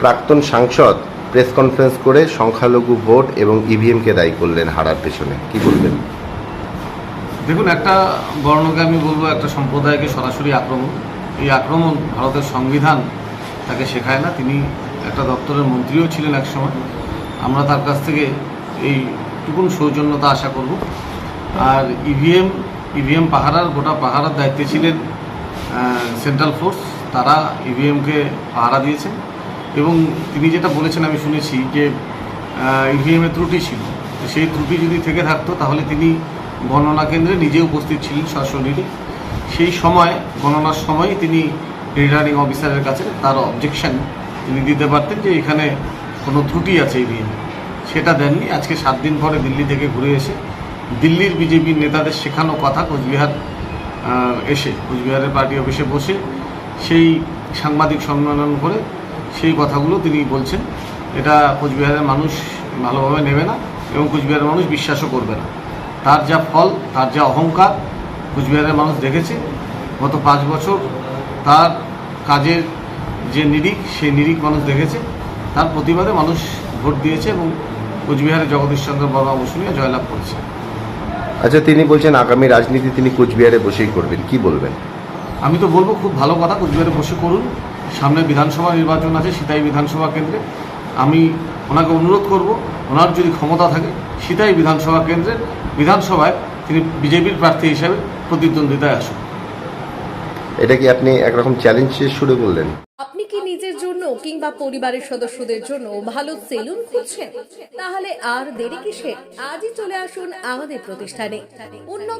প্রাক্তন সাংসদ press conference করে সংখ্যালঘু ভোট এবং ইভিএমকে দায়ী করলেন হারার পেছনে। কি বলবেন? দেখুন, একটা বর্ণকে আমি বলব, একটা সম্প্রদায়কে সরাসরি আক্রমণ। এই আক্রমণ ভারতের সংবিধান তাকে শেখায় না। তিনি একটা দপ্তরের মন্ত্রীও ছিলেন এক সময়। আমরা তার কাছ থেকে এই টুকুন সৌজন্যতা আশা করব। আর ইভিএম ইভিএম পাহারার, গোটা পাহারার দায়িত্বে ছিলেন সেন্ট্রাল ফোর্স তারা ইভিএমকে পাহারা দিয়েছেন এবং তিনি যেটা বলেছেন, আমি শুনেছি যে ইভিএমে ত্রুটি ছিল। সেই ত্রুটি যদি থেকে থাকতো, তাহলে তিনি গণনা কেন্দ্রে নিজে উপস্থিত ছিলেন সশরীরে। সেই সময়, গণনার সময় তিনি রিটার্নিং অফিসারের কাছে তার অবজেকশন তিনি দিতে পারতেন যে, এখানে কোনো ত্রুটি আছে ইভিএমে সেটা দেননি। আজকে সাত দিন পরে দিল্লি থেকে ঘুরে এসে দিল্লির বিজেপির নেতাদের শেখানো কথা কোচবিহার এসে কোচবিহারের পার্টি অফিসে বসে সেই সাংবাদিক সম্মেলন করে সেই কথাগুলো তিনি বলছেন। এটা কোচবিহারের মানুষ ভালোভাবে নেবে না এবং কোচবিহারের মানুষ বিশ্বাসও করবে না। তার যা ফল, তার যা অহংকার কোচবিহারের মানুষ দেখেছে। গত পাঁচ বছর তার কাজের যে নিরিখ, সেই নিরিখ মানুষ দেখেছে। তার প্রতিবাদে মানুষ ভোট দিয়েছে এবং কোচবিহারের জগদীশচন্দ্র বর্মা বসুনিয়া জয়লাভ করেছে। আচ্ছা তিনি বলছেন আগামী রাজনীতি তিনি কোচবিহারে বসেই করবেন। কি বলবেন? আমি তো বলব খুব ভালো কথা কোচবিহারে বসে করুন। সামনে বিধানসভা নির্বাচন আছে সিতাই বিধানসভা কেন্দ্রে। আমি ওনাকে অনুরোধ করব ওনার যদি ক্ষমতা থাকে সিতাই বিধানসভা কেন্দ্রে বিধানসভায় তিনি বিজেপির প্রার্থী হিসাবে প্রতিদ্বন্দ্বিতায় আসুন। এটা কি আপনি একরকম চ্যালেঞ্জের সুরে বললেন কি নিজের জন্য কিংবা পরিবারের সদস্যদের জন্য ভালো সেলুন খুঁজছেন? তাহলে আর দেরি কিসে আজই চলে আসুন আমাদের প্রতিষ্ঠানে। উন্নত